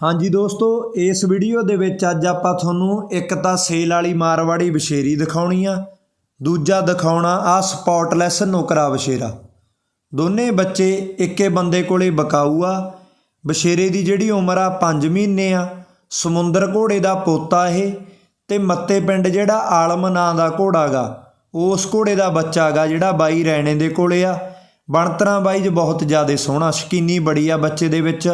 ਹਾਂਜੀ ਦੋਸਤੋ, ਇਸ ਵੀਡੀਓ ਦੇ ਵਿੱਚ ਅੱਜ ਆਪਾਂ ਤੁਹਾਨੂੰ ਇੱਕ ਤਾਂ ਸੇਲ ਵਾਲੀ ਮਾਰਵਾੜੀ ਬਸ਼ੇਰੀ ਦਿਖਾਉਣੀ ਆ, ਦੂਜਾ ਦਿਖਾਉਣਾ ਆ ਸਪੌਟਲੈਸ ਨੋਕਰਾ ਬਸ਼ੇਰਾ ਦੋਨੇ ਬੱਚੇ ਇੱਕੇ ਬੰਦੇ ਕੋਲੇ ਬਕਾਊ ਆ। ਬਸ਼ੇਰੇ ਦੀ ਜਿਹੜੀ ਉਮਰ ਆ 5 ਮਹੀਨੇ ਆ, ਸਮੁੰਦਰ ਘੋੜੇ ਦਾ ਪੋਤਾ ਇਹ ਤੇ ਮੱਤੇ ਪਿੰਡ ਜਿਹੜਾ ਆਲਮ ਨਾਂ ਦਾ ਘੋੜਾ ਗਾ, ਉਸ ਘੋੜੇ ਦਾ ਬੱਚਾ ਗਾ ਜਿਹੜਾ ਬਾਈ ਰੈਣੇ ਦੇ ਕੋਲੇ ਆ। ਬਣਤਰਾਂ ਬਾਈ ਜੀ ਬਹੁਤ ਜ਼ਿਆਦਾ ਸੋਹਣਾ, ਸ਼ਕੀਨੀ ਬੜੀ ਆ ਬੱਚੇ ਦੇ ਵਿੱਚ।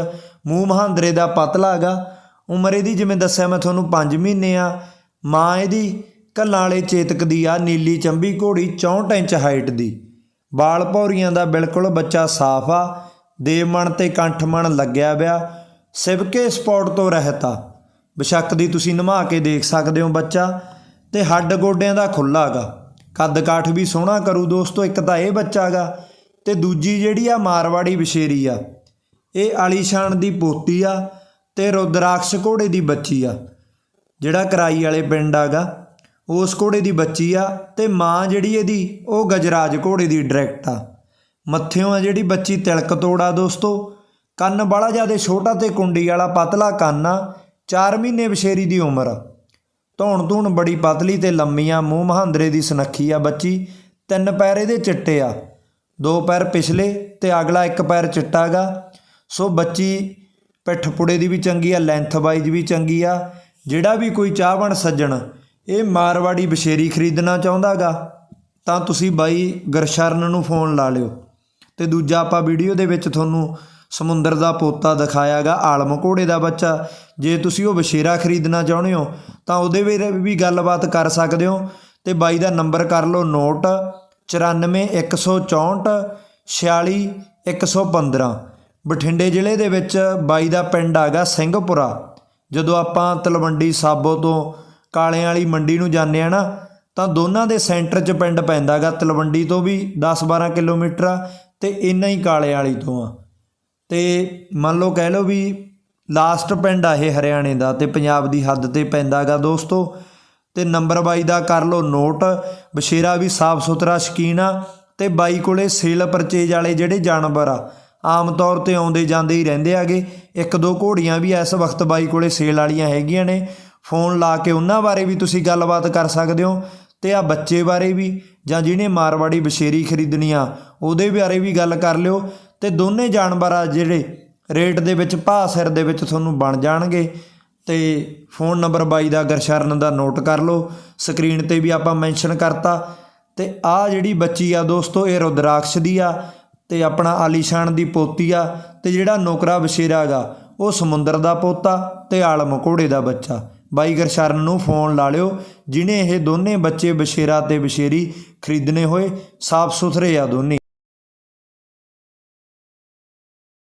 ਮੂੰਹ ਮਹਾਂਦਰੇ ਦਾ ਪਤਲਾ ਗਾ ਉਮਰ ਇਹਦੀ ਜਿਵੇਂ ਦੱਸਿਆ ਮੈਂ ਤੁਹਾਨੂੰ 5 ਮਹੀਨੇ ਆ। ਮਾਂ ਇਹਦੀ ਕੱਲਾਂ ਵਾਲੇ ਚੇਤਕ ਦੀ ਆ, ਨੀਲੀ ਚੰਬੀ ਘੋੜੀ 64 ਇੰਚ ਹਾਈਟ ਦੀ। ਬਾਲ ਭੌਰੀਆਂ ਦਾ ਬਿਲਕੁਲ ਬੱਚਾ ਸਾਫ਼ ਆ। ਦੇਵਮਣ ਤੇ ਕੰਠਮਣ ਲੱਗਿਆ ਪਿਆ। ਸਿਵਕੇ ਸਪੌਟ ਤੋਂ ਰਹਿਤ ਆ। ਬਸ਼ੱਕ ਦੀ ਤੁਸੀਂ ਨਮਾ ਕੇ ਦੇਖ ਸਕਦੇ ਹੋ ਬੱਚਾ। ਤੇ ਹੱਡ ਗੋਡਿਆਂ ਦਾ ਖੁੱਲਾ ਗਾ ਕੱਦ ਕਾਠ ਵੀ ਸੋਹਣਾ ਕਰੂ ਦੋਸਤੋ, ਇੱਕ ਤਾਂ ਇਹ ਬੱਚਾ ਗਾ ਤੇ ਦੂਜੀ ਜਿਹੜੀ ਆ ਮਾਰਵਾੜੀ ਬਸ਼ੇਰੀ ਆ। ਇਹ ਆਲੀਸ਼ਾਨ ਦੀ ਪੋਤੀ ਆ ਤੇ ਰੁਦਰਾਕਸ਼ ਘੋੜੇ ਦੀ ਬੱਚੀ ਆ। ਜਿਹੜਾ ਕਰਾਈ ਵਾਲੇ ਪਿੰਡ ਆਗਾ, ਉਸ ਘੋੜੇ ਦੀ ਬੱਚੀ ਆ ਤੇ ਮਾਂ ਜਿਹੜੀ ਇਹਦੀ, ਉਹ ਗਜਰਾਜ ਘੋੜੇ ਦੀ ਡਾਇਰੈਕਟ ਆ। ਮੱਥਿਓਂ ਆ ਜਿਹੜੀ ਬੱਚੀ ਤਿਲਕ ਤੋੜਾ ਦੋਸਤੋ। ਕੰਨ ਬੜਾ ਜ਼ਿਆਦਾ ਛੋਟਾ ਤੇ ਕੁੰਡੀ ਵਾਲਾ ਪਤਲਾ ਕੰਨ ਆ 4 ਮਹੀਨੇ ਬਸ਼ੇਰੀ ਦੀ ਉਮਰ। ਆ ਧੌਣ ਧੂਣ ਬੜੀ ਪਤਲੀ ਤੇ ਲੰਮੀ ਆ, ਮੂੰਹ ਮਹਾਂਦਰੇ ਦੀ ਸੁਨੱਖੀ ਆ ਬੱਚੀ। ਤਿੰਨ ਪੈਰ ਇਹਦੇ ਚਿੱਟੇ ਆ। ਦੋ ਪੈਰ ਪਿਛਲੇ ਤੇ ਅਗਲਾ ਇੱਕ ਪੈਰ ਚਿੱਟਾ ਗਾ। ਸੋ ਬੱਚੀ ਪਿੱਠ ਪੁੜੇ ਦੀ ਵੀ ਚੰਗੀ ਆ ਲੈਂਥ ਵਾਈਜ਼ ਵੀ ਚੰਗੀ ਆ। ਜਿਹੜਾ ਵੀ ਕੋਈ ਚਾਹਵਣ ਸੱਜਣ, ਇਹ ਮਾਰਵਾੜੀ ਬਸ਼ੇਰੀ ਖਰੀਦਣਾ ਚਾਹੁੰਦਾਗਾ ਤਾਂ ਤੁਸੀਂ ਬਾਈ ਗਰਸ਼ਰਨ ਨੂੰ ਫੋਨ ਲਾ ਲਿਓ। ਤੇ ਦੂਜਾ ਆਪਾਂ ਵੀਡੀਓ ਦੇ ਵਿੱਚ ਤੁਹਾਨੂੰ ਸਮੁੰਦਰ ਦਾ ਪੋਤਾ ਦਿਖਾਇਆਗਾ ਆਲਮ ਘੋੜੇ ਦਾ ਬੱਚਾ। ਜੇ ਤੁਸੀਂ ਉਹ ਬਸ਼ੇਰਾ ਖਰੀਦਣਾ ਚਾਹੁੰਦੇ ਹੋ, ਤਾਂ ਉਹਦੇ ਵਿੱਚ ਵੀ ਗੱਲਬਾਤ ਕਰ ਸਕਦੇ ਹੋ। ਤੇ ਬਾਈ ਦਾ ਨੰਬਰ ਕਰ ਲਓ ਨੋਟ 94164 46115 ਬਠਿੰਡੇ ਜ਼ਿਲ੍ਹੇ ਦੇ ਵਿੱਚ ਬਾਈ ਦਾ ਪਿੰਡ ਆਗਾ ਸਿੰਘਪੁਰਾ। ਜਦੋਂ ਆਪਾਂ ਤਲਵੰਡੀ ਸਾਬੋ ਤੋਂ ਕਾਲਿਆਂ ਵਾਲੀ ਮੰਡੀ ਨੂੰ ਜਾਂਦੇ ਆ ਨਾ, ਤਾਂ ਦੋਨਾਂ ਦੇ ਸੈਂਟਰ 'ਚ ਪਿੰਡ ਪੈਂਦਾਗਾ ਤਲਵੰਡੀ ਤੋਂ ਵੀ 10-12 ਕਿਲੋਮੀਟਰ ਆ ਤੇ ਇੰਨਾ ਹੀ ਕਾਲੇ ਵਾਲੀ ਤੋਂ ਆ। ਤੇ ਮੰਨ ਲਓ ਕਹਿ ਲਓ ਵੀ ਲਾਸਟ ਪਿੰਡ ਆ ਇਹ ਹਰਿਆਣੇ ਦਾ ਤੇ ਪੰਜਾਬ ਦੀ ਹੱਦ ਤੇ ਪੈਂਦਾਗਾ ਦੋਸਤੋ। ਤੇ ਨੰਬਰ ਬਾਈ ਦਾ ਕਰ ਲਓ ਨੋਟ ਬਸ਼ੇਰਾ ਵੀ ਸਾਫ਼ ਸੁਥਰਾ ਸ਼ਕੀਨ ਆ ਤੇ ਬਾਈ ਕੋਲੇ ਸੇਲ ਪਰਚੇਜ ਵਾਲੇ ਜਿਹੜੇ ਜਾਨਵਰ ਆ ਆਮ ਤੌਰ ਤੇ ਆਉਂਦੇ ਜਾਂਦੇ ਹੀ ਰਹਿੰਦੇ ਆਗੇ ਇੱਕ ਦੋ ਘੋੜੀਆਂ ਵੀ ਇਸ ਵਕਤ ਬਾਈ ਕੋਲੇ ਸੇਲ ਵਾਲੀਆਂ ਹੈਗੀਆਂ ਨੇ। ਫੋਨ ਲਾ ਕੇ ਉਹਨਾਂ ਬਾਰੇ ਵੀ ਤੁਸੀਂ ਗੱਲਬਾਤ ਕਰ ਸਕਦੇ ਹੋ ਤੇ ਆ ਬੱਚੇ ਬਾਰੇ ਵੀ ਜਾਂ ਜਿਹਨੇ ਮਾਰਵਾੜੀ ਬਸ਼ੇਰੀ ਖਰੀਦਣੀ ਆ, ਉਹਦੇ ਬਾਰੇ ਵੀ ਗੱਲ ਕਰ ਲਿਓ ਤੇ ਦੋਨੇ ਜਾਨਵਰ ਆ ਜਿਹੜੇ ਰੇਟ ਦੇ ਵਿੱਚ ਭਾਅ ਸਿਰ ਦੇ ਵਿੱਚ ਤੁਹਾਨੂੰ ਬਣ ਜਾਣਗੇ। ਤੇ ਫੋਨ ਨੰਬਰ ਬਾਈ ਦਾ ਗਰਸ਼ਰਨ ਦਾ ਨੋਟ ਕਰ ਲਓ, ਸਕਰੀਨ ਤੇ ਵੀ ਆਪਾਂ ਮੈਂਸ਼ਨ ਕਰਤਾ। ਤੇ ਆ ਜਿਹੜੀ ਬੱਚੀ ਆ ਦੋਸਤੋ, ਇਹ ਰੁਦਰਾਕਸ਼ ਦੀ ਆ। ਤੇ ਆਪਣਾ ਆਲੀਸ਼ਾਨ ਦੀ ਪੋਤੀ ਆ ਤੇ ਜਿਹੜਾ ਨੌਕਰਾ ਬਸ਼ੇਰਾ ਗਾ ਉਹ ਸਮੁੰਦਰ ਦਾ ਪੋਤਾ ਤੇ ਆਲਮ ਘੋੜੇ ਦਾ ਬੱਚਾ। ਬਾਈ ਗਰਸ਼ਰਨ ਨੂੰ ਫੋਨ ਲਾ ਲਿਓ ਜਿਨੇ ਇਹ ਦੋਨੇ ਬੱਚੇ ਬਸ਼ੇਰਾ ਤੇ ਬਸ਼ੇਰੀ ਖਰੀਦਣੇ ਹੋਏ, ਸਾਫ਼ ਸੁਥਰੇ ਆ ਦੋਨੇ।